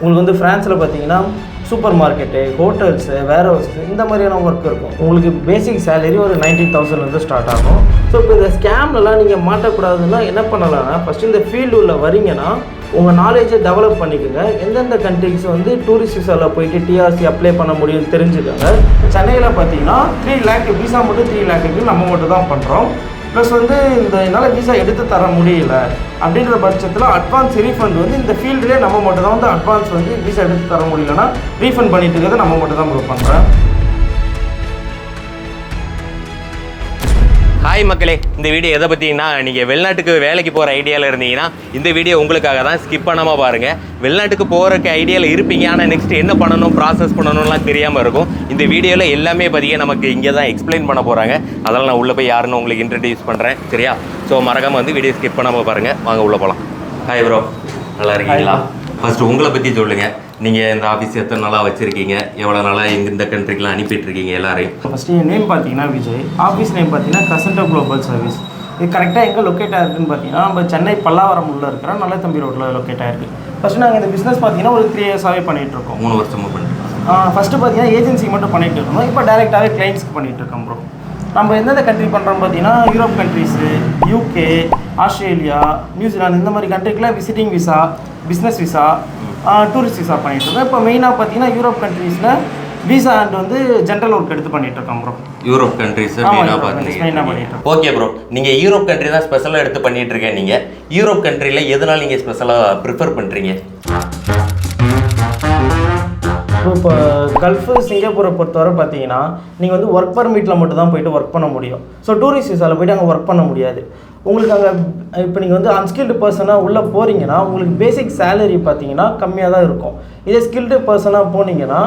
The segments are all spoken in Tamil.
உங்களுக்கு வந்து ஃப்ரான்ஸில் பார்த்தீங்கன்னா super market hotels warehouse இந்த மாதிரியான ஒர்க் இருக்கும். உங்களுக்கு பேசிக் சேலரி ஒரு நைன்டீன் தௌசண்ட்லேருந்து ஸ்டார்ட் ஆகும். ஸோ இப்போ இந்த ஸ்கேம்லலாம் நீங்கள் மாட்டக்கூடாதுன்னா என்ன பண்ணலாம்னா ஃபஸ்ட்டு இந்த ஃபீல்டு உள்ள வரீங்கன்னா உங்கள் நாலேஜை டெவலப் பண்ணிக்கோங்க. எந்தெந்த கண்ட்ரிஸ் வந்து டூரிஸ்ட் விசாவில் போயிட்டு டிஆர்சி அப்ளை பண்ண முடியும்னு தெரிஞ்சுக்கோங்க. சென்னையில் பார்த்தீங்கன்னா த்ரீ லேக் விசா மட்டும் த்ரீ லேக்குக்கு நம்ம மட்டும் தான் பண்ணுறோம் ப்ளஸ் வந்து இந்த என்னால் விசா எடுத்து தர முடியல. அப்படின்ற பட்சத்தில் அட்வான்ஸ் ரீஃபண்ட் வந்து இந்த ஃபீல்டுலேயே நம்ம மட்டும் தான் வந்து அட்வான்ஸ் வந்து விசா எடுத்து தர முடியலன்னா ரீஃபண்ட் பண்ணிட்டு இருக்கிறத நம்ம மட்டும் தான் ப்ரூவ் ஹாய் மக்களே இந்த வீடியோ எதை பற்றினா நீங்கள் வெளிநாட்டுக்கு வேலைக்கு போகிற ஐடியாவில் இருந்தீங்கன்னா இந்த வீடியோ உங்களுக்காக தான் ஸ்கிப் பண்ணாமல் பாருங்கள் வெளிநாட்டுக்கு போகிறக்கு ஐடியாவில் இருப்பீங்க. ஆனால் நெக்ஸ்ட் என்ன பண்ணணும் ப்ராசஸ் பண்ணணும்லாம் தெரியாமல் இருக்கும். இந்த வீடியோவில் எல்லாமே பார்த்தீங்கன்னா நமக்கு இங்கே தான் எக்ஸ்பிளைன் பண்ண போகிறாங்க அதனால் நான் உள்ளே போய் யாருன்னு உங்களுக்கு இன்ட்ரடியூஸ் பண்ணுறேன் சரியா? ஸோ மறக்காமல் வந்து வீடியோ ஸ்கிப் பண்ணாமல் பாருங்கள் வாங்க உள்ளே போகலாம் ஹாய் ப்ரோ நல்லா இருக்கீங்களா? ஃபர்ஸ்ட் உங்களை பற்றி சொல்லுங்கள் நீங்கள் இந்த ஆஃபீஸ் எத்தனை நாளாக வச்சுருக்கீங்க? எவ்வளோ நாளாக எங்க இந்த கண்ட்ரிக்கெலாம் அனுப்பிட்டு இருக்கீங்க எல்லாரையும்? ஃபஸ்ட்டு என் நேம் பார்த்தீங்கன்னா விஜய் ஆஃபீஸ் நேம் பார்த்தீங்கன்னா கசண்டோ குளோபல் சர்வீஸ் இது கரெக்டாக எங்கே லொக்கேட் ஆயிருக்குன்னு பார்த்தீங்கன்னா நம்ம சென்னை பல்லாவரம் உள்ள இருக்கிற நல்ல தம்பி ரோட்டில் லொக்கேட் ஆயிருக்கு. ஃபஸ்ட்டு நாங்கள் இந்த பிஸ்னஸ் பார்த்தீங்கன்னா ஒரு த்ரீ இயர்ஸாகவே பண்ணிகிட்டு இருக்கோம். மூணு வருஷமாக பண்ணுறீங்க ஃபஸ்ட்டு பார்த்தீங்கன்னா ஏஜென்சி மட்டும் பண்ணிட்டு இருந்தோம் இப்போ டேரெக்டாகவே கிளைண்ட்ஸ்க்கு பண்ணிட்டு இருக்கோம் ப்ரோ நம்ம எந்தெந்த கண்ட்ரி பண்ணுறோம் பார்த்தீங்கன்னா Europe countries UK Australia New Zealand இந்த மாதிரி கண்ட்ரிக்கெலாம் visiting visa business visa tourist visa பண்ணிட்டு இருக்கோம். இப்போ மெயினாக பார்த்தீங்கன்னா யூரோப் கண்ட்ரீஸில் விசா அண்ட் வந்து ஜென்ரல் ஒர்க் எடுத்து பண்ணிட்டு இருக்கோம் ப்ரோ யூரோப் கண்ட்ரிஸ் மெயினாக பார்த்துருக்கீங்க ஓகே ப்ரோ நீங்கள் யூரோப் கண்ட்ரி தான் ஸ்பெஷலாக எடுத்து பண்ணிட்டு இருக்கேன் நீங்கள் யூரோப் கண்ட்ரியில் எதனால நீங்கள் ஸ்பெஷலாக ப்ரிஃபர் பண்ணுறீங்க இப்போ கல்ஃபு சிங்கப்பூரை பொறுத்தவரை பார்த்தீங்கன்னா நீங்கள் வந்து ஒர்க் பர்மிட்டில் மட்டும் தான் போயிட்டு ஒர்க் பண்ண முடியும். ஸோ டூரிஸ்ட் விசாவில் போயிட்டு அங்கே ஒர்க் பண்ண முடியாது. உங்களுக்கு அங்கே இப்போ நீங்கள் வந்து அன்ஸ்கில்டு பர்சனாக உள்ளே போகிறீங்கன்னா உங்களுக்கு பேசிக் சேலரி பார்த்தீங்கன்னா கம்மியாக தான் இருக்கும். இதே ஸ்கில்டு பர்சனாக போனீங்கன்னா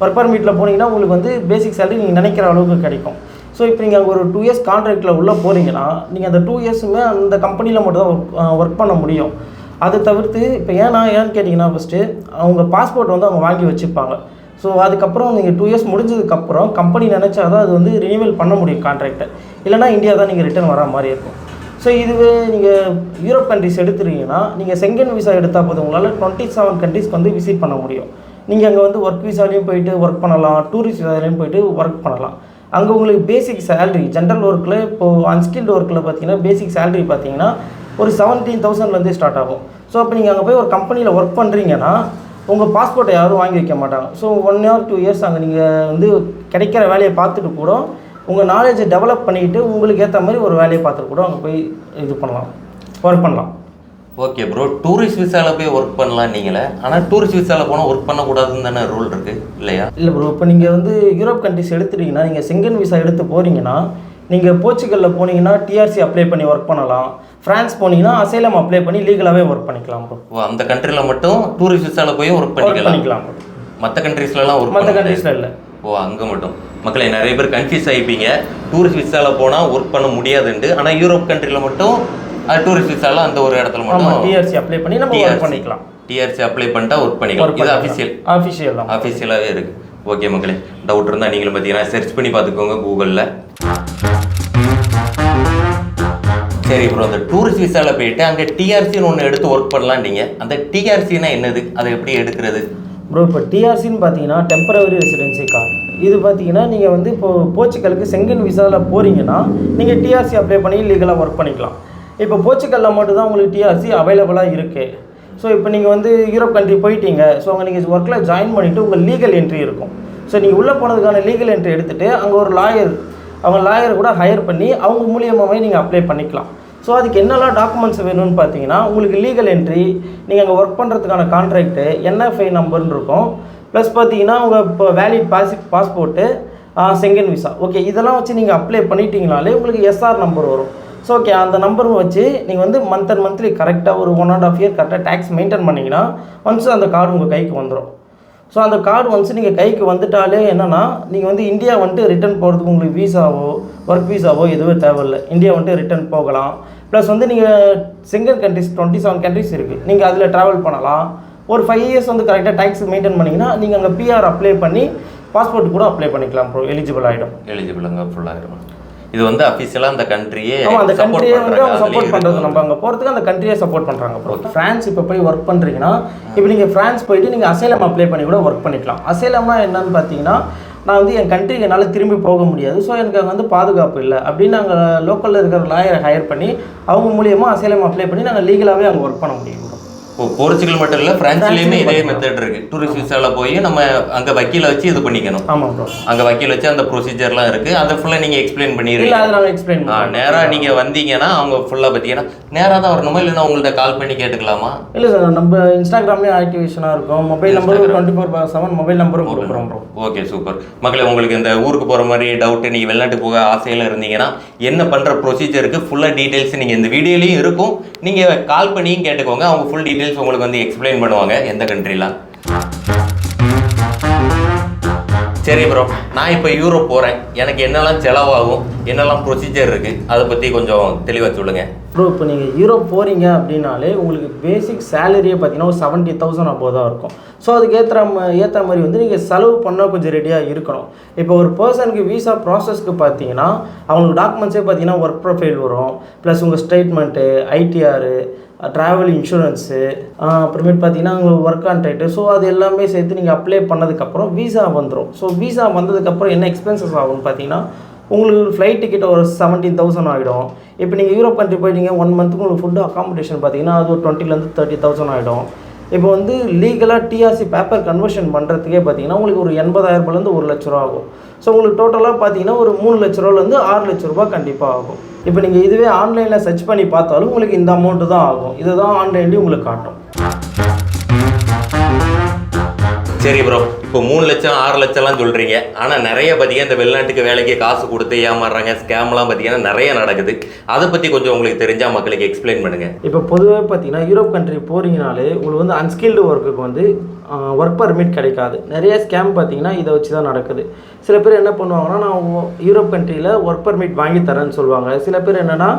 பர்பர் மீட்டில் போனீங்கன்னா உங்களுக்கு வந்து பேசிக் சேலரி நீங்கள் நினைக்கிற அளவுக்கு கிடைக்கும். ஸோ இப்போ நீங்கள் அங்கே ஒரு டூ இயர்ஸ் கான்ட்ராக்டில் உள்ளே போகிறீங்கன்னா நீங்கள் அந்த டூ இயர்ஸுமே அந்த கம்பெனியில் மட்டும் தான் ஒர்க் பண்ண முடியும். அதை தவிர்த்து இப்போ ஏன்னா ஏன்னு கேட்டிங்கன்னா ஃபஸ்ட்டு அவங்க பாஸ்போர்ட் வந்து அவங்க வாங்கி வச்சுப்பாங்க. ஸோ அதுக்கப்புறம் நீங்கள் டூ இயர்ஸ் முடிஞ்சதுக்கப்புறம் கம்பெனி நினச்சா தான் அது வந்து ரினியூவல் பண்ண முடியும் கான்ட்ராக்டை இல்லைனா இந்தியா தான் நீங்கள் ரிட்டர்ன் வர மாதிரி இருக்கும். ஸோ இதுவே நீங்கள் யூரோப் கண்ட்ரிஸ் எடுத்துட்டீங்கன்னா நீங்கள் செங்கன் விசா எடுத்தால் போதும் உங்களால் டுவெண்ட்டி செவன் கண்ட்ரிஸ்க்கு வந்து விசிட் பண்ண முடியும். நீங்கள் அங்கே வந்து ஒர்க் விசாலையும் போயிட்டு ஒர்க் பண்ணலாம் டூரிஸ்ட் விசாலையும் போயிட்டு ஒர்க் பண்ணலாம். அங்கே உங்களுக்கு பேசிக் சேலரி ஜென்ரல் ஒர்க்கில் இப்போது அன்ஸ்கில்டு ஒர்க்கில் பார்த்தீங்கன்னா பேசிக் சேலரி பார்த்தீங்கன்னா ஒரு செவன்டீன் தௌசண்ட்லேருந்தே ஸ்டார்ட் ஆகும். ஸோ அப்போ நீங்கள் அங்கே போய் ஒரு கம்பெனியில் ஒர்க் பண்ணுறீங்கன்னா உங்கள் பாஸ்போர்ட்டை யாரும் வாங்கி வைக்க மாட்டாங்க. So one year two years அங்கே நீங்கள் வந்து கிடைக்கிற வேலையை பார்த்துட்டு கூட உங்கள் நாலேஜை டெவலப் பண்ணிக்கிட்டு உங்களுக்கு ஏற்ற மாதிரி ஒரு வேலையை பார்த்துட்டு கூட அங்கே போய் இது பண்ணலாம் ஒர்க் பண்ணலாம். ஓகே ப்ரோ டூரிஸ்ட் விசாவில் போய் ஒர்க் பண்ணலாம் நீங்களே. ஆனால் டூரிஸ்ட் விசாவில் போனால் ஒர்க் பண்ணக்கூடாதுன்னு தானே ரூல் இருக்குது இல்லையா? இல்லை ப்ரோ இப்போ நீங்கள் வந்து யூரோப் கண்ட்ரிஸ் எடுத்துட்டீங்கன்னா நீங்கள் செங்கன் விசா எடுத்து போகிறீங்கன்னா நீங்கள் போர்ச்சுகலில் போனீங்கன்னா டிஆர்சி அப்ளை பண்ணி ஒர்க் பண்ணலாம். ஃப்ரான்ஸ் போனீங்கன்னா அசைலம் அப்ளை பண்ணி லீகலாகவே ஒர்க் பண்ணிக்கலாம் ப்ரோ ஓ அந்த கண்ட்ரியில் மட்டும் டூரிஸ்ட் விசாவில் போய் ஒர்க் பண்ணிக்கலாம். பண்ணிக்கலாம். மற்ற கண்ட்ரீஸ்லலாம் ஒர்க் மற்ற கண்ட்ரீஸில் இல்லை. ஓ அங்கே மட்டும். மக்களே நிறைய பேர் கன்ஃபியூஸ் ஆகிப்பீங்க டூரிஸ்ட் விசாவில் போனால் ஒர்க் பண்ண முடியாதுன்ட்டு. ஆனால் யூரோப் கண்ட்ரியில் மட்டும் டூரிஸ்ட் விசாவில் அந்த ஒரு இடத்துல மட்டும் டிஆர்சி அப்ளை பண்ணி நம்ம ஒர்க் பண்ணிக்கலாம். டிஆர்சி அப்ளை பண்ணிட்டா ஒர்க் பண்ணிக்கலாம். இது அஃபிஷியல் ஆஃபிஷியல் தான் அஃபிஷியலாகவே இருக்கு. ஓகே மக்களே. டவுட் இருந்தால் நீங்களும் பார்த்தீங்கன்னா சர்ச் பண்ணி பார்த்துக்கோங்க கூகுளில் சரி ப்ரோ அந்த டூரிஸ்ட் விசாவில் போயிட்டு அங்கே டிஆர்சின்னு ஒன்று எடுத்து ஒர்க் பண்ணலாம் நீங்கள் அந்த டிஆர்சினா என்னது? அதை எப்படி எடுக்கிறது? ப்ரோ இப்போ டிஆர்சின்னு பார்த்தீங்கன்னா டெம்பரவரி ரெசிடென்சி கார்டு இது பார்த்தீங்கன்னா நீங்கள் வந்து இப்போ போர்ச்சுக்கலுக்கு செங்கன் விசாவில் போகிறீங்கன்னா நீங்கள் டிஆர்சி அப்ளை பண்ணி லீகலாக ஒர்க் பண்ணிக்கலாம். இப்போ போர்ச்சுக்கல்ல மட்டும்தான் உங்களுக்கு டிஆர்சி அவைலபிளாக இருக்குது ஸோ இப்போ நீங்கள் வந்து யூரோப் கண்ட்ரி போயிட்டீங்க. ஸோ அங்கே நீங்கள் ஒர்க்கில் ஜாயின் பண்ணிவிட்டு உங்கள் லீகல் என்ட்ரி இருக்கும். ஸோ நீங்கள் உள்ளே போனதுக்கான லீகல் என்ட்ரி எடுத்துகிட்டு அங்கே ஒரு லாயர் அவங்க லாயர் கூட ஹையர் பண்ணி அவங்க மூலியமாகவே நீங்கள் அப்ளை பண்ணிக்கலாம். ஸோ அதுக்கு என்னெல்லாம் டாக்குமெண்ட்ஸ் வேணும்னு பார்த்தீங்கன்னா உங்களுக்கு லீகல் என்ட்ரி நீங்கள் அங்கே ஒர்க் பண்ணுறதுக்கான கான்ட்ராக்ட்டு என்எஃப்ஐ நம்பர்னு இருக்கும். ப்ளஸ் பார்த்தீங்கன்னா உங்கள் இப்போ வேலிட் பாசி பாஸ்போர்ட்டு செங்கன் விசா ஓகே இதெல்லாம் வச்சு நீங்கள் அப்ளை பண்ணிட்டீங்கனாலே உங்களுக்கு எஸ்ஆர் நம்பர் வரும். ஸோ ஓகே அந்த நம்பர் வச்சு நீங்கள் வந்து மந்த் அண்ட் மந்த்லி கரெக்டாக ஒரு ஒன் அண்ட் ஆஃப் இயர் கரெக்டாக டேக்ஸ் மெயின்டைன் பண்ணிங்கன்னா ஒன்ஸ் அந்த கார்டு உங்கள் கைக்கு வந்துடும் ஸோ அந்த கார்டு ஒன்ஸ் நீங்கள் கைக்கு வந்துட்டாலே என்னென்னா நீங்கள் வந்து இந்தியா வந்துட்டு ரிட்டர்ன் போகிறதுக்கு உங்களுக்கு வீசாவோ ஒர்க் வீசாவோ எதுவும் தேவையில்லை. இந்தியா வந்துட்டு ரிட்டர்ன் போகலாம். ப்ளஸ் வந்து நீங்கள் single countries twenty seven countries இருக்குது நீங்கள் அதில் ட்ராவல் பண்ணலாம். ஒரு ஃபைவ் இயர்ஸ் வந்து கரெக்டாக டேக்ஸ் மெயின்டைன் பண்ணிங்கன்னா நீங்கள் அங்கே பிஆர் அப்ளை பண்ணி பாஸ்போர்ட் கூட அப்ளை பண்ணிக்கலாம் ப்ரோ எலிஜிபிள் ஆகிடும் எலிஜிபிளுங்க ஃபுல்லாகிடும் இது வந்து அஃபிஷியலாக அந்த கண்ட்ரியே அந்த கண்ட்ரியை வந்து அவங்க சப்போர்ட் பண்றது நம்ம அங்க போறதுக்கு அந்த கண்ட்ரியை சப்போர்ட் பண்றாங்க ப்ரோ ஃப்ரான்ஸ் இப்போ போய் ஒர்க் பண்றீங்கன்னா இப்போ நீங்க ஃப்ரான்ஸ் போயிட்டு நீங்க அசைலம் அப்ளை பண்ணி கூட ஒர்க் பண்ணிக்கலாம். அசைலம்னா என்னன்னு பார்த்தீங்கன்னா நான் வந்து என் கண்ட்ரிக்கு என்னால் திரும்பி போக முடியாது ஸோ எனக்கு அங்கே வந்து பாதுகாப்பு இல்லை அப்படின்னு நாங்கள் லோக்கலில் இருக்கிற லாயரை ஹையர் பண்ணி அவங்க மூலியமாக அசைலம் அப்ளை பண்ணி நாங்கள் லீகலாகவே அங்கே ஒர்க் பண்ண முடியும். இப்போ போர்ச்சுகல் மட்டும் இல்லை பிரான்ஸ்லேயுமே இதே மெத்தட் இருக்கு. டூரிஸ்ட் விசாவில் போய் நம்ம அங்கே வக்கீலை வச்சு இது பண்ணிக்கணும். ஆமாம் ப்ரோ அங்கே வக்கீல் வச்சு அந்த ப்ரொசீஜர்லாம் இருக்கு. அதை ஃபுல்லாக நீங்கள் எக்ஸ்பிளைன் பண்ணிடுறீங்க. அதை நாங்கள் எக்ஸ்பிளைன் ஆ நேராக நீங்கள் வந்தீங்கன்னா அவங்க ஃபுல்லாக பார்த்தீங்கன்னா நேராக தான் வரணுமா? இல்லைன்னா உங்கள்ட்ட கால் பண்ணி கேட்டுக்கலாமா? இல்லை சார் நம்ம இன்ஸ்டாகிராம்லேயும் ஆக்டிவேஷனாக இருக்கும். மொபைல் நம்பரும் twenty four by seven mobile நம்பரும் கொடுக்குறோம் ப்ரோ ஓகே சூப்பர் மக்களே உங்களுக்கு இந்த ஊருக்கு போகிற மாதிரி டவுட்டு நீங்கள் வெளிநாட்டுக்கு போக ஆசையில் இருந்தீங்கன்னா என்ன பண்ணுற ப்ரொசீஜருக்கு ஃபுல்லாக டீட்டெயில்ஸ் நீங்கள் இந்த வீடியோலையும் இருக்கும். நீங்கள் கால் பண்ணியும் கேட்டுக்கோங்க. அவங்க ஃபுல் டீட்டெயில்ஸ் உங்களுக்கு வந்து எக்ஸ்பிளைன் பண்ணுவாங்க எந்த கண்ட்ரிலாம் சரி ப்ரோ நான் இப்போ யூரோப் போகிறேன் எனக்கு என்னெல்லாம் செலவாகும் என்னெல்லாம் ப்ரொசீஜர் இருக்குது அதை பற்றி கொஞ்சம் தெளிவாக சொல்லுங்கள் ப்ரோ இப்போ நீங்கள் யூரோப் போகிறீங்க அப்படின்னாலே உங்களுக்கு பேசிக் சேலரியே பார்த்தீங்கன்னா ஒரு செவன்ட்டி தௌசண்ட் அப்போ தான் இருக்கும். ஸோ அதுக்கு ஏற்ற ஏற்ற மாதிரி வந்து நீங்கள் செலவு பண்ண கொஞ்சம் ரெடியாக இருக்கணும். இப்போ ஒரு பர்சனுக்கு விசா ப்ராசஸ்க்கு பார்த்தீங்கன்னா அவங்களுக்கு டாக்குமெண்ட்ஸே பார்த்தீங்கன்னா ஒர்க் ப்ரொஃபைல் வரும். ப்ளஸ் உங்கள் ஸ்டேட்மெண்ட்டு ஐடிஆரு ட்ராவல் இன்சூரன்ஸு அப்புறமேட்டு பார்த்தீங்கன்னா உங்களுக்கு ஒர்க் கான்ட்ராக்ட்டு ஸோ அது எல்லாமே சேர்த்து நீங்கள் அப்ளை பண்ணதுக்கப்புறம் விசா வந்துடும் ஸோ விசா வந்ததுக்கப்புறம் என்ன எக்ஸ்பென்சஸ் ஆகும்னு பார்த்தீங்கன்னா உங்களுக்கு ஃப்ளைட் டிக்கெட் ஒரு செவன்டீன் தௌசண்ட் ஆகிடும் இப்போ நீங்கள் யூரோப் கண்ட்ரி போயிட்டீங்க ஒன் மந்த்துக்கு உங்களுக்கு ஃபுட்டு அக்காமடேஷன் பார்த்தீங்கன்னா அது ஒரு டுவெண்ட்டிலேருந்து தேர்ட்டி தௌசண்ட் ஆகிடும் இப்போ வந்து லீகலாக டிஆர்சி பேப்பர் கன்வர்ஷன் பண்ணுறதுக்கே பார்த்தீங்கன்னா உங்களுக்கு ஒரு எண்பதாயிரம் ரூபாயிலேருந்து ஒரு லட்ச ரூபா ஆகும். ஸோ உங்களுக்கு டோட்டலாக பார்த்தீங்கன்னா ஒரு மூணு லட்ச ரூபாலேருந்து ஆறு லட்ச ரூபா கண்டிப்பாக ஆகும். இப்போ நீங்கள் இதுவே ஆன்லைனில் சர்ச் பண்ணி பார்த்தாலும் உங்களுக்கு இந்த அமௌண்ட்டு தான் ஆகும். இதை தான் ஆன்லைன்லேயும் உங்களுக்கு காட்டும். சரி ப்ரோ இப்போ மூணு லட்சம் ஆறு லட்சம்லாம் சொல்கிறீங்க ஆனால் நிறைய பார்த்தீங்கன்னா இந்த வெளிநாட்டுக்கு வேலைக்கு காசு கொடுத்து ஏமாறுறாங்க. ஸ்கேம்லாம் பார்த்தீங்கன்னா நிறைய நடக்குது. அதை பற்றி கொஞ்சம் உங்களுக்கு தெரிஞ்சால் மக்களுக்கு எக்ஸ்பிளைன் பண்ணுங்கள் இப்போ பொதுவாக பார்த்தீங்கன்னா யூரோப் கண்ட்ரி போகிறீங்கனாலே உங்களுக்கு வந்து அன்ஸ்கில்டு ஒர்க்குக்கு வந்து ஒர்க் பர்மிட் கிடைக்காது. நிறைய ஸ்கேம் பார்த்தீங்கன்னா இதை வச்சு தான் நடக்குது. சில பேர் என்ன பண்ணுவாங்கன்னா நான் யூரோப் கண்ட்ரியில் ஒர்க் பர்மிட் வாங்கி தரேன்னு சொல்லுவாங்க. சில பேர் என்னென்னா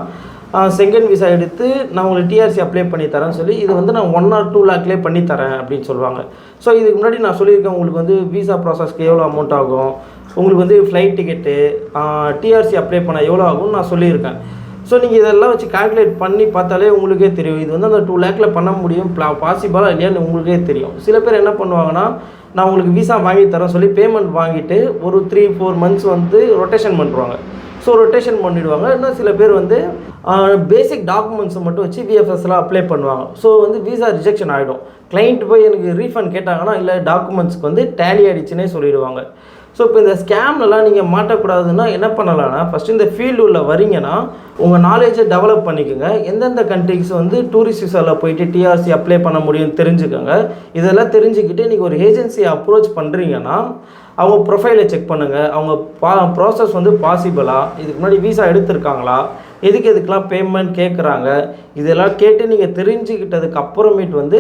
செகண்ட் விசா எடுத்து நான் உங்களுக்கு டிஆர்சி அப்ளை பண்ணி தரேன்னு சொல்லி இது வந்து நான் ஒன் ஆர் டூ லேக்லேயே பண்ணி தரேன் அப்படின்னு சொல்லுவாங்க. ஸோ இதுக்கு முன்னாடி நான் சொல்லியிருக்கேன் உங்களுக்கு வந்து விசா ப்ராசஸ்க்கு எவ்வளோ அமௌண்ட் ஆகும் உங்களுக்கு வந்து ஃப்ளைட் டிக்கெட்டு டிஆர்சி அப்ளை பண்ண எவ்வளோ ஆகும்னு நான் சொல்லியிருக்கேன். ஸோ நீங்கள் இதெல்லாம் வச்சு கால்குலேட் பண்ணி பார்த்தாலே உங்களுக்கே தெரியும். இது வந்து அந்த டூ லேக்கில் பண்ண முடியும் பாசிபிளாக இல்லையான்னு உங்களுக்கே தெரியும். சில பேர் என்ன பண்ணுவாங்கன்னா நான் உங்களுக்கு விசா வாங்கி தரேன் சொல்லி பேமெண்ட் வாங்கிட்டு ஒரு த்ரீ ஃபோர் மந்த்ஸ் வந்து ரொட்டேஷன் பண்ணுவாங்க ஸோ ரொட்டேஷன் பண்ணிவிடுவாங்க இன்னும் சில பேர் வந்து பேசிக் டாக்குமெண்ட்ஸை மட்டும் வச்சு விஎஃப்எஸ்லாம் அப்ளை பண்ணுவாங்க. ஸோ வந்து விசா ரிஜெக்ஷன் ஆகிடும் கிளைண்ட் போய் எனக்கு ரீஃபண்ட் கேட்டாங்கன்னா இல்லை டாக்குமெண்ட்ஸ்க்கு வந்து டேலி ஆகிடுச்சுன்னே சொல்லிடுவாங்க. ஸோ இப்போ இந்த ஸ்கேம்லலாம் நீங்கள் மாட்டக்கூடாதுன்னா என்ன பண்ணலாம்னா ஃபஸ்ட்டு இந்த ஃபீல்டு உள்ள வரீங்கன்னா உங்கள் நாலேஜை டெவலப் பண்ணிக்கோங்க. எந்தெந்த கண்ட்ரிஸ் வந்து டூரிஸ்ட் விசாவில் போயிட்டு டிஆர்சி அப்ளை பண்ண முடியும்னு தெரிஞ்சுக்கோங்க. இதெல்லாம் தெரிஞ்சுக்கிட்டு நீங்கள் ஒரு ஏஜென்சியை அப்ரோச் பண்ணுறீங்கன்னா அவங்க ப்ரொஃபைலை செக் பண்ணுங்கள் அவங்க பா ப்ராசஸ் வந்து பாசிபிளா இதுக்கு முன்னாடி விசா எடுத்திருக்காங்களா? எதுக்கு எதுக்கெலாம் பேமெண்ட் கேட்குறாங்க இதெல்லாம் கேட்டு நீங்கள் தெரிஞ்சுக்கிட்டதுக்கு அப்புறமேட்டு வந்து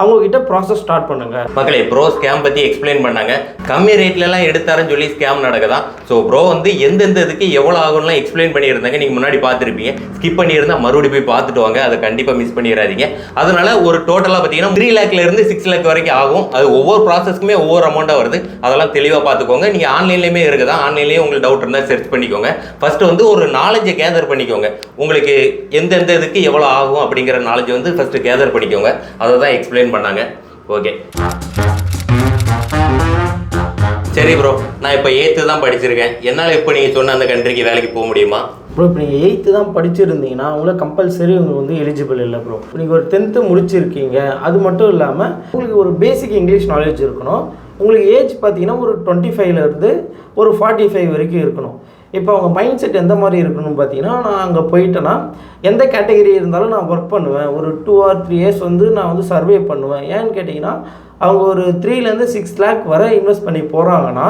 அவங்கக்கிட்ட ப்ராசஸ் ஸ்டார்ட் பண்ணுங்கள் மக்களே ப்ரோ ஸ்கேம் பற்றி எக்ஸ்பிளைன் பண்ணாங்க. கம்மி ரேட்லலாம் எடுத்தாருன்னு சொல்லி ஸ்கேம் நடக்குதான். ஸோ ப்ரோ வந்து எந்தெந்த இதுக்கு எவ்வளோ ஆகும்லாம் எக்ஸ்பிளைன் பண்ணியிருந்தாங்க. நீங்கள் முன்னாடி பார்த்துருப்பீங்க. ஸ்கிப் பண்ணியிருந்தால் மறுபடியும் போய் பார்த்துட்டு வாங்க. அதை கண்டிப்பாக மிஸ் பண்ணிடாதீங்க. அதனால் ஒரு டோட்டலாக பார்த்தீங்கன்னா த்ரீ லேக்லேருந்து சிக்ஸ் லேக் வரைக்கும் ஆகும். அது ஒவ்வொரு ப்ராசஸ்க்குமே ஒவ்வொரு அமௌண்ட்டாக வருது. அதெல்லாம் தெளிவாக பார்த்துக்கோங்க. நீங்கள் ஆன்லைன்லேயுமே இருக்குதா ஆன்லைன்லேயே உங்களுக்கு டவுட் இருந்தால் சர்ச் பண்ணிக்கோங்க. ஃபஸ்ட்டு வந்து ஒரு நாலேஜை கேதர் பண்ணிக்கோங்க. உங்களுக்கு எந்தெந்த இதுக்கு எவ்வளோ ஆகும் அப்படிங்கிற நாலேஜ் வந்து ஃபஸ்ட்டு கேதர் பண்ணிக்கோங்க. அதை தான் எக்ஸ்பிளைன் பண்ணாங்க. ஓகே சரி ப்ரோ நான் இப்போ எயித்து தான் படிச்சிருக்கேன். என்னால் இப்போ நீங்கள் சொன்ன அந்த கண்ட்ரிக்கு வேலைக்கு போக முடியுமா? ப்ரோ இப்போ நீங்கள் எயித்து தான் படிச்சிருந்தீங்கன்னா உங்களை கம்பல்சரி உங்களுக்கு வந்து எலிஜிபிள் இல்லை ப்ரோ நீங்கள் ஒரு டென்த்து முடிச்சிருக்கீங்க. அது மட்டும் இல்லாமல் உங்களுக்கு ஒரு பேசிக் இங்கிலீஷ் நாலேஜ் இருக்கணும். உங்களுக்கு ஏஜ் பார்த்தீங்கன்னா ஒரு டுவெண்ட்டி ஃபைவ்லேருந்து ஒரு ஃபார்ட்டி ஃபைவ் வரைக்கும் இருக்கணும். இப்போ அவங்க மைண்ட் செட் எந்த மாதிரி இருக்கணும்னு பார்த்தீங்கன்னா நான் அங்கே போயிட்டேன்னா எந்த கேட்டகரி இருந்தாலும் நான் ஒர்க் பண்ணுவேன். ஒரு டூ ஆர் த்ரீ இயர்ஸ் வந்து நான் வந்து சர்வே பண்ணுவேன். ஏன்னு கேட்டிங்கன்னா அவங்க ஒரு த்ரீலேருந்து சிக்ஸ் லேக் வரை இன்வெஸ்ட் பண்ணி போகிறாங்கன்னா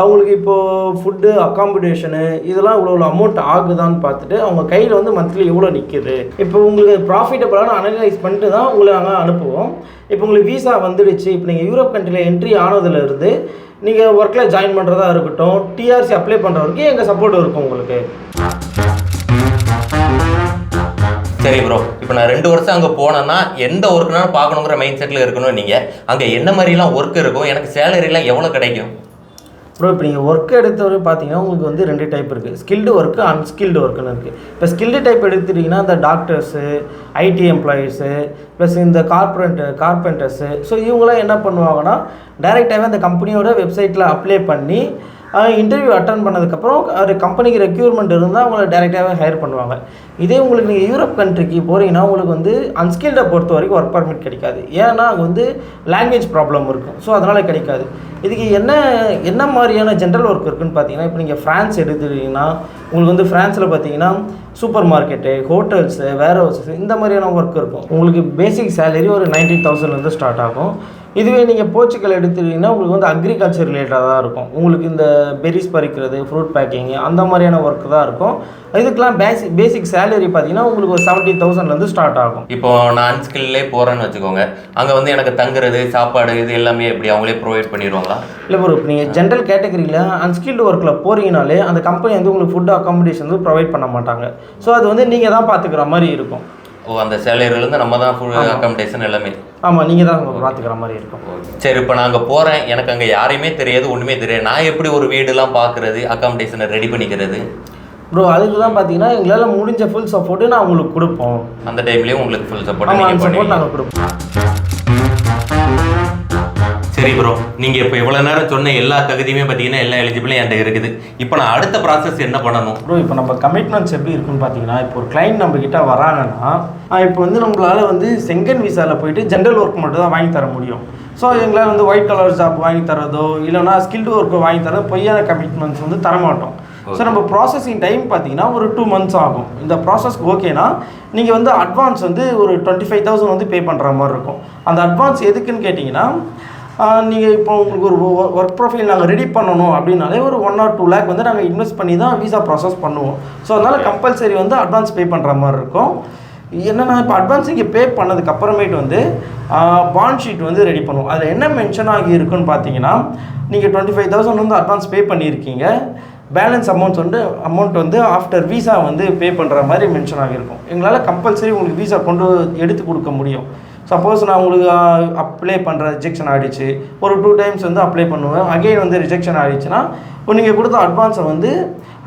அவங்களுக்கு இப்போது ஃபுட்டு அக்காமடேஷனு இதெல்லாம் இவ்வளோ இவ்வளோ அமௌண்ட் ஆகுதான்னு பார்த்துட்டு அவங்க கையில் வந்து மந்த்லி எவ்வளோ நிற்கிது இப்போ உங்களுக்கு ப்ராஃபிட்டபுளான அனலைஸ் பண்ணிட்டு தான் உங்களை நாங்கள் அனுப்புவோம். இப்போ உங்களுக்கு விசா வந்துடுச்சு. இப்போ நீங்கள் யூரோப் கண்ட்ரியில் என்ட்ரி ஆனதுலேருந்து நீங்கள் ஒர்க்கில் ஜாயின் பண்ணுறதா இருக்கட்டும் டிஆர்சி அப்ளை பண்ணுற வரைக்கும் எங்கள் சப்போர்ட் இருக்கும் உங்களுக்கு? சரி ப்ரோ இப்போ நான் ரெண்டு வருஷம் அங்கே போனேன்னா எந்த ஒர்க்குனாலும் பார்க்கணுங்கிற மைண்ட் செட்டில் இருக்கணும் நீங்கள் அங்கே என்ன மாதிரிலாம் ஒர்க் இருக்கும் எனக்கு சேலரிலாம் எவ்வளோ கிடைக்கும்? ப்ரோ இப்போ நீங்கள் ஒர்க் எடுத்தவரை பார்த்தீங்கன்னா உங்களுக்கு வந்து ரெண்டு டைப் இருக்குது ஸ்கில்டு ஒர்க்கு அன்ஸ்கில்டு ஒர்க்குன்னு இருக்குது இப்போ ஸ்கில்டு டைப் எடுத்துட்டிங்கன்னா இந்த டாக்டர்ஸு ஐடி எம்ப்ளாயீஸு ப்ளஸ் இந்த கார்பரேட் கார்பெண்டர்ஸு ஸோ இவங்களாம் என்ன பண்ணுவாங்கன்னா டைரெக்டாகவே அந்த கம்பெனியோட வெப்சைட்டில் அப்ளை பண்ணி இன்டர்வியூ அட்டன் பண்ணதுக்கப்புறம் ஒரு கம்பெனிக்கு ரெக்யூர்மெண்ட் இருந்தால் அவங்கள டேரெக்டாகவே ஹையர் பண்ணுவாங்க. இதே உங்களுக்கு நீங்கள் யூரோப் கண்ட்ரிக்கு போகிறீங்கன்னா உங்களுக்கு வந்து அன்ஸ்கில்டை பொறுத்த வரைக்கும் ஒர்க் பர்மிட் கிடைக்காது. ஏன்னா அங்கே வந்து லாங்குவேஜ் ப்ராப்ளம் இருக்கும். ஸோ அதனால் கிடைக்காது. இதுக்கு என்ன என்ன மாதிரியான ஜென்ரல் ஒர்க் இருக்குன்னு பார்த்தீங்கன்னா இப்போ நீங்கள் ஃப்ரான்ஸ் எடுத்துக்கிட்டிங்கன்னா உங்களுக்கு வந்து ஃப்ரான்ஸில் பார்த்தீங்கன்னா super market hotels warehouses இந்த மாதிரியான ஒர்க் இருக்கும். உங்களுக்கு பேசிக் சேலரி ஒரு நைன்டீன் தௌசண்ட்லேருந்து ஸ்டார்ட் ஆகும். இதுவே நீங்கள் போர்ச்சுகல் எடுத்துக்கிட்டிங்கன்னா உங்களுக்கு வந்து அக்ரிகல்ச்சர் ரிலேட்டடாக தான் இருக்கும். உங்களுக்கு இந்த பெரிஸ் பறிக்கிறது ஃப்ரூட் பேக்கிங் அந்த மாதிரியான ஒர்க் தான் இருக்கும். இதுக்கெல்லாம் பேசிக் பேசிக் சேலரி பார்த்தீங்கன்னா உங்களுக்கு ஒரு செவன்ட்டி தௌசண்ட்லேருந்து ஸ்டார்ட் ஆகும். இப்போ நான் அன்ஸ்கில்லே போகிறேன்னு வச்சுக்கோங்க. அங்கே வந்து எனக்கு தங்குறது சாப்பாடு இது எல்லாமே எப்படி அவங்களே ப்ரொவைட் பண்ணிடுவாங்களா? இல்லை ப்ரோ நீங்கள் ஜென்ரல் கேட்டகரியில் அன்ஸ்கில்டு ஒர்க்கில் போகிறீங்கனாலே அந்த கம்பெனி வந்து உங்களுக்கு ஃபுட் அக்காமடேஷன் வந்து ப்ரொவைட் பண்ண மாட்டாங்க. ஸோ அது வந்து நீங்கள் தான் பார்த்துக்கிற மாதிரி இருக்கும். ஓ அந்த சேலரியிலேருந்து நம்ம தான் ஃபுல் அக்காமடேஷன் எல்லாமே. ஆமாம் நீங்கள் தான் பார்த்துக்கிற மாதிரி இருக்கும். சரி இப்போ நான் அங்கே போகிறேன் எனக்கு அங்கே யாரையுமே தெரியாது ஒன்றுமே தெரியாது. நான் எப்படி ஒரு வீடுலாம் பார்க்குறது அக்காமடேஷனை ரெடி பண்ணிக்கிறது? ப்ரோ அதுக்கு தான் பார்த்தீங்கன்னா எங்களால் முடிஞ்ச ஃபுல் சப்போர்ட்டு நான் உங்களுக்கு கொடுப்போம். அந்த டைம்லேயும் உங்களுக்கு ஃபுல் சப்போர்ட் சப்போர்ட் நாங்கள் கொடுப்போம். சரி ப்ரோ நீங்கள் இப்போ இவ்வளோ நேரம் சொன்ன எல்லா தகுதியுமே பார்த்தீங்கன்னா எல்லா எலிஜிபிளும் என்கிட்ட இருக்குது. இப்போ நான் அடுத்த ப்ராசஸ் என்ன பண்ணணும்? ப்ரோ இப்போ நம்ம கமிட்மெண்ட்ஸ் எப்படி இருக்குன்னு பார்த்தீங்கன்னா இப்போ ஒரு கிளைண்ட் நம்ம கிட்ட வராங்கன்னா இப்போ வந்து நம்மளால வந்து செங்கன் விசாவில் போயிட்டு ஜென்ரல் ஒர்க் மட்டும் தான் வாங்கி தர முடியும். ஸோ எங்களால் வந்து ஒயிட் கலர் ஜாப் வாங்கி தரதோ இல்லைனா ஸ்கில்டு ஒர்க் வாங்கி தரதோ பொய்யான கமிட்மெண்ட்ஸ் வந்து தர மாட்டோம். ஸோ நம்ம ப்ராசஸிங் டைம் பார்த்தீங்கன்னா ஒரு டூ மந்த்ஸ் ஆகும். இந்த ப்ராசஸ்க்கு ஓகேனா நீங்கள் வந்து அட்வான்ஸ் வந்து ஒரு டுவெண்ட்டி ஃபைவ் தௌசண்ட் வந்து பே பண்ணுற மாதிரி இருக்கும். அந்த அட்வான்ஸ் எதுக்குன்னு கேட்டிங்கன்னா நீங்கள் இப்போ உங்களுக்கு ஒரு ஒர்க் ப்ரொஃபைல் நாங்கள் ரெடி பண்ணணும் அப்படின்னாலே ஒரு ஒன் ஆர் டூ லேக் வந்து நாங்கள் இன்வெஸ்ட் பண்ணி தான் விசா ப்ராசஸ் பண்ணுவோம். ஸோ அதனால் கம்பல்சரி வந்து அட்வான்ஸ் பே பண்ணுற மாதிரி இருக்கும். என்னென்னா இப்போ அட்வான்ஸ் இங்கே பே பண்ணதுக்கு அப்புறமேட்டு வந்து பாண்ட் ஷீட் வந்து ரெடி பண்ணுவோம். அதில் என்ன மென்ஷன் ஆகி இருக்குன்னு பார்த்தீங்கன்னா நீங்கள் டுவெண்ட்டி ஃபைவ் தௌசண்ட் வந்து அட்வான்ஸ் பே பண்ணியிருக்கீங்க. பேலன்ஸ் அமௌண்ட்ஸ் வந்து அமௌண்ட் வந்து ஆஃப்டர் விசா வந்து பே பண்ணுற மாதிரி மென்ஷன் ஆகியிருக்கும். எங்களால் கம்பல்சரி உங்களுக்கு விசா கொண்டு எடுத்து கொடுக்க முடியும். சப்போஸ் நான் உங்களுக்கு அப்ளை பண்ணுற ரிஜெக்ஷன் ஆகிடுச்சு ஒரு டூ டைம்ஸ் வந்து அப்ளை பண்ணுவேன். அகைன் வந்து ரிஜெக்ஷன் ஆகிடுச்சுன்னா இப்போ நீங்கள் கொடுத்த அட்வான்ஸை வந்து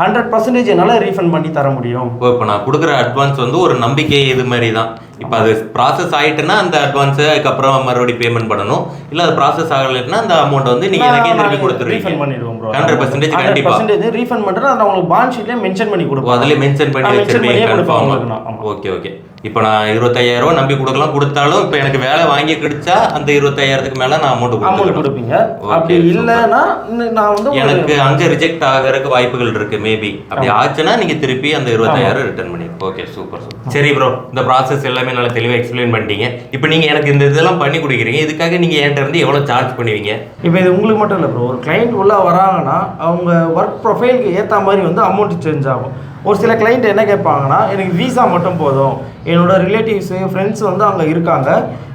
ஹண்ட்ரட் பர்சன்டேஜ் என்னால் ரீஃபண்ட் பண்ணி தர முடியும். இப்போ நான் கொடுக்குற அட்வான்ஸ் வந்து ஒரு நம்பிக்கை இது மாதிரி தான். இப்போ அது ப்ராசஸ் ஆயிட்டுன்னா அந்த அட்வான்ஸு அதுக்கப்புறம் மறுபடியும் பேமெண்ட் பண்ணணும். இல்லை அது ப்ராசஸ் ஆகலைன்னா அந்த அமௌண்ட் வந்து நீங்கள் எனக்கே திருப்பி ரீஃபண்ட் கொடுத்துருவீங்க. பண்ணிடுவோம் ப்ரோ ஹண்ட்ரட் பர்சன்டேஜ் கண்டிப்பாக பர்சன்டேஜ் ரீஃபண்ட் பண்ணுறது நான் உங்களுக்கு பாண்ட் ஷீட்லேயே மென்ஷன் பண்ணி கொடுப்போம். அதிலே மென்ஷன் பண்ணி பண்ணியே உங்களுக்கு. ஆமா. Okay okay. இப்போ நான் இருபத்தையாயிரம் ரூபா நம்பி கொடுக்கலாம். கொடுத்தாலும் இப்போ எனக்கு வேலை வாங்கி கிடைச்சா அந்த இருபத்தையாயிரத்துக்கு மேலே நான் அமௌண்ட் அமௌண்ட் கொடுப்பீங்க. அப்படி. இல்லைன்னா நான் வந்து எனக்கு அங்க ரிஜெக்ட் ஆகிறதுக்கு வாய்ப்புகள் இருக்கு மேபி அப்படி ஆச்சுன்னா நீங்க திருப்பி அந்த இருபத்தாயிரம் ரிட்டர்ன் பண்ணி ஓகே சூப்பர் சூப்பர். சரி ப்ரோ இந்த ப்ராசஸ் எல்லாமே நல்லா தெளிவாக எக்ஸ்பிளைன் பண்ணிட்டீங்க. இப்போ நீங்க எனக்கு இந்த இதெல்லாம் பண்ணி கொடுக்குறீங்க. இதுக்காக நீங்க என்கிட்ட இருந்து எவ்வளவு சார்ஜ் பண்ணுவீங்க? இப்போ இது உங்களுக்கு மட்டும் இல்லை ப்ரோ ஒரு கிளைண்ட் உள்ள வராங்கன்னா அவங்க ஒர்க் ப்ரொஃபைலுக்கு ஏற்ற மாதிரி வந்து அமௌண்ட் சேஞ்ச் ஆகும். ஒரு சில கிளைண்ட் என்ன கேட்பாங்கன்னா எனக்கு விசா மட்டும் போதும். என்னோடய ரிலேட்டிவ்ஸு ஃப்ரெண்ட்ஸ் வந்து அங்கே இருக்காங்க.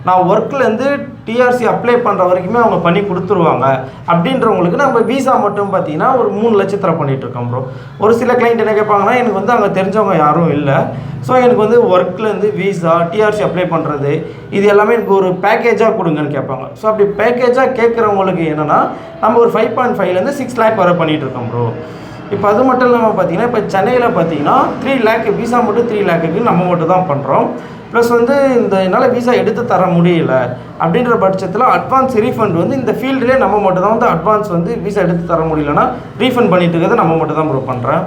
நான் ஒர்க்லேருந்து டிஆர்சி அப்ளை பண்ணுற வரைக்குமே அவங்க பண்ணி கொடுத்துருவாங்க. அப்படின்றவங்களுக்கு நம்ம விசா மட்டும் பார்த்தீங்கன்னா ஒரு மூணு லட்சத்தில் பண்ணிகிட்ருக்கோம் இருக்கோம் ப்ரோ ஒரு சில கிளைண்ட் என்ன கேட்பாங்கன்னா எனக்கு வந்து அங்கே தெரிஞ்சவங்க யாரும் இல்லை. ஸோ எனக்கு வந்து ஒர்க்லேருந்து விசா டிஆர்சி அப்ளை பண்ணுறது இது எல்லாமே எனக்கு ஒரு பேக்கேஜாக கொடுங்கன்னு கேட்பாங்க. ஸோ அப்படி பேக்கேஜாக கேட்குறவங்களுக்கு என்னென்னா நம்ம ஒரு ஃபைவ் பாயிண்ட் ஃபைவ்லேருந்து சிக்ஸ் லேக் வரை பண்ணிகிட்ருக்கோம் இருக்கோம் ப்ரோ இப்போ அது மட்டும் இல்லாமல் பார்த்தீங்கன்னா இப்போ சென்னையில் பார்த்தீங்கன்னா த்ரீ லேக் விசா மட்டும் த்ரீ லேக்குக்கு நம்ம மட்டும் தான் பண்ணுறோம் ப்ளஸ் வந்து இந்த என்னால் விசா எடுத்து தர முடியல அப்படின்ற பட்சத்தில் அட்வான்ஸ் ரீஃபண்ட் வந்து இந்த ஃபீல்டுலேயே நம்ம மட்டும் தான் வந்து அட்வான்ஸ் வந்து விசா எடுத்து தர முடியலன்னா ரீஃபண்ட் பண்ணிட்டு இருக்கிறத நம்ம மட்டும் தான் ப்ரோ பண்ணுறேன்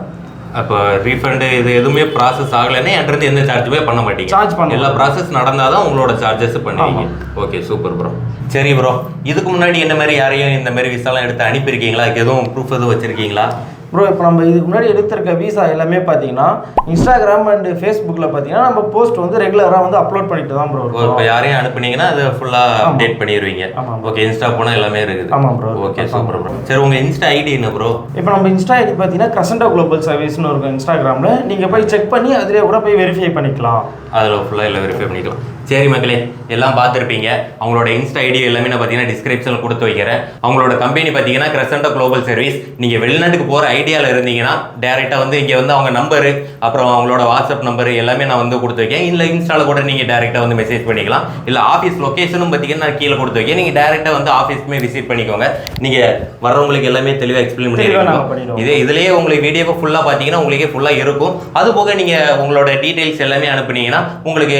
அப்போ ரீஃபண்டு இது எதுவுமே ப்ராசஸ் ஆகலைன்னா என்கிட்ட எந்த சார்ஜுமே பண்ண மாட்டீங்க. Charge பண்ண எல்லா ப்ராசஸ் நடந்தால் தான் உங்களோட சார்ஜஸ் பண்ணுவீங்க. ஓகே சூப்பர் ப்ரோ சரி ப்ரோ இதுக்கு முன்னாடி என்ன மாதிரி யாரையும் இந்த மாதிரி விசாலாம் எடுத்து அனுப்பியிருக்கீங்களா? எதுவும் ப்ரூஃப் எதுவும் வச்சிருக்கீங்களா? ப்ரோ இப்போ நம்ம இதுக்கு முன்னாடி எடுத்திருக்க விசா எல்லாமே பார்த்தீங்கன்னா இன்ஸ்டாகிராம் அண்ட் ஃபேஸ்புக்கில் பார்த்தீங்கன்னா நம்ம போஸ்ட் வந்து ரெகுலராக வந்து அப்லோட் பண்ணிட்டு தான் ப்ரோ இப்போ யாரையும் அனுப்புனீங்கன்னா அதை ஃபுல்லாக அப்டேட் பண்ணிடுவீங்க. ஆமா. ஓகே இன்ஸ்டா போனால் எல்லாமே இருக்குது. ஆமா bro. ஓகே சூப்பர் ப்ரோ சரி உங்கள் இன்ஸ்டா ஐடி என்ன ப்ரோ இப்போ நம்ம இன்ஸ்டா ஐடி பார்த்தீங்கன்னா கசண்டா குளோபல் சர்வீஸ்னு இருக்கும் இன்ஸ்டாகிராமில் நீங்கள் போய் செக் பண்ணி அதிலே கூட போய் வெரிஃபை பண்ணிக்கலாம். அதில் ஃபுல்லாக எல்லாம் வெரிஃபை பண்ணிக்கலாம். சரி மக்களே எல்லாம் பார்த்துருப்பீங்க. அவங்களோட இன்ஸ்டா ஐடி எல்லாமே நான் பார்த்தீங்கன்னா டிஸ்கிரிப்ஷனில் கொடுத்து வைக்கிறேன். அவங்களோட கம்பெனி பார்த்தீங்கன்னா கிரசண்டா குளோபல் சர்வீஸ் நீங்கள் வெளிநாட்டுக்கு போகிற ஐடியாவில் இருந்தீங்கன்னா டேரெக்டாக வந்து இங்கே வந்து அவங்க நம்பரு அப்புறம் அவங்களோட வாட்ஸ்அப் நம்பர் எல்லாமே நான் வந்து கொடுத்து வைக்கேன் இல்லை இன்ஸ்டாவில் கூட நீங்கள் டேரெக்டாக வந்து மெசேஜ் பண்ணிக்கலாம். இல்லை ஆஃபீஸ் லொக்கேஷனும் பார்த்தீங்கன்னா நான் கீழே கொடுத்து வைக்கேன் நீங்கள் டேரெக்டாக வந்து ஆஃபீஸ்க்குமே விசிட் பண்ணிக்கோங்க. நீங்கள் வர்றவங்களுக்கு எல்லாமே தெளிவாக எக்ஸ்பிளைன் பண்ணிடுவோம். இதே இதுலேயே உங்களுக்கு வீடியோவை ஃபுல்லாக பார்த்தீங்கன்னா உங்களுக்கே ஃபுல்லாக இருக்கும். அது போக நீங்கள் உங்களோட டீட்டெயில்ஸ் எல்லாமே அனுப்புனீங்கன்னா உங்களுக்கு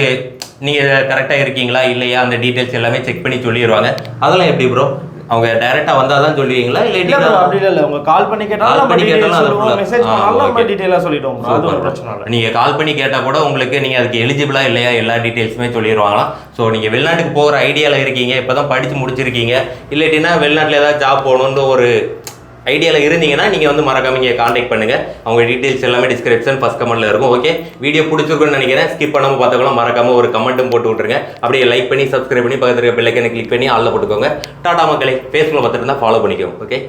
நீங்கள் கரெக்டாக இருக்கீங்களா இல்லையா? அந்த டீட்டெயில்ஸ் எல்லாமே செக் பண்ணி சொல்லிடுவாங்க அதெல்லாம் எப்படி ப்ரோ அவங்க டைரெக்டாக வந்தால் தான் சொல்லுவீங்களா இல்ல இல்லை அப்படி இல்ல உங்க கால் பண்ணி கேட்டாலும் நம்ம பண்ணி டீடைல் கேட்டாலும் அது சொல்லுவோம் full-ஆ. மெசேஜ் பண்ணாலும் நம்ம. டீடைலா சொல்லிடுவோம். அது ஒரு பிரச்சனை இல்லை. நீங்கள் கால் பண்ணி கேட்டால் கூட உங்களுக்கு நீங்கள் அதுக்கு எலிஜிபிளா இல்லையா எல்லா டீட்டெயில்ஸுமே சொல்லிடுவாங்களாம் ஸோ நீங்கள் வெளிநாட்டுக்கு போகிற ஐடியாவில் இருக்கீங்க இப்போ தான் படித்து முடிச்சிருக்கீங்க. இல்லாட்டினா வெளிநாட்டில் ஏதாவது ஜாப் போகணுன்னு ஒரு ஐடியாவில் இருந்தீங்கன்னா நீங்கள் வந்து மறக்காம இங்கே காண்டாக்ட் பண்ணுங்கள் அவங்க டீட்டெயில்ஸ் எல்லாமே டிஸ்கிரிப்ஷன் ஃபஸ்ட் கமெண்ட்டில் இருக்கும். ஓகே வீடியோ பிடிச்சிருக்குன்னு நினைக்கிறேன். ஸ்கிப் பண்ணாமல் பார்த்தாலும் மறக்காம ஒரு கமெண்ட்டும் போட்டு விட்ருங்க அப்படியே லைக் பண்ணி சப்ஸ்கிரைப் பண்ணி பக்கத்தில் பெல்லைக்கனை கிளிக் பண்ணி ஆளில் போட்டுக்கோங்க. டாடா மக்களை ஃபேஸ்புக்கில் பார்த்துட்டு இருந்தால் ஃபாலோ பண்ணிக்கோங்க. ஓகே